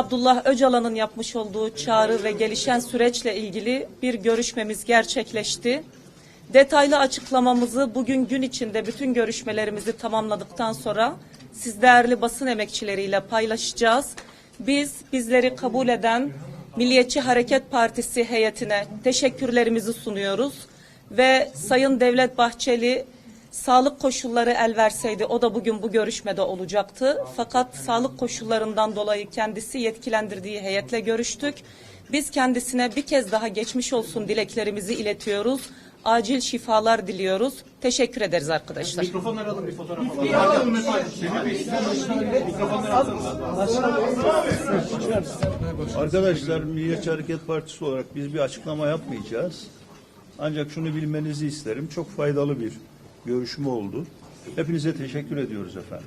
Abdullah Öcalan'ın yapmış olduğu çağrı ve gelişen süreçle ilgili bir görüşmemiz gerçekleşti. Detaylı açıklamamızı bugün gün içinde bütün görüşmelerimizi tamamladıktan sonra siz değerli basın emekçileriyle paylaşacağız. Biz bizleri kabul eden Milliyetçi Hareket Partisi heyetine teşekkürlerimizi sunuyoruz ve Sayın Devlet Bahçeli Sağlık koşulları el verseydi o da bugün bu görüşmede olacaktı. Fakat sağlık koşullarından dolayı kendisi yetkilendirdiği heyetle görüştük. Biz kendisine bir kez daha geçmiş olsun dileklerimizi iletiyoruz. Acil şifalar diliyoruz. Teşekkür ederiz arkadaşlar. Mikrofonları alın bir fotoğraf alalım. Mikrofonları alın. Arkadaşlar Milliyetçi Hareket Partisi olarak biz bir açıklama yapmayacağız. Ancak şunu bilmenizi isterim. Çok faydalı bir görüşme oldu. Hepinize teşekkür ediyoruz efendim.